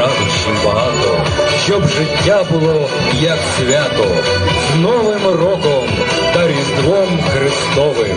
радощів багато, щоб життя було як свято, з Новим роком та Різдвом Христовим.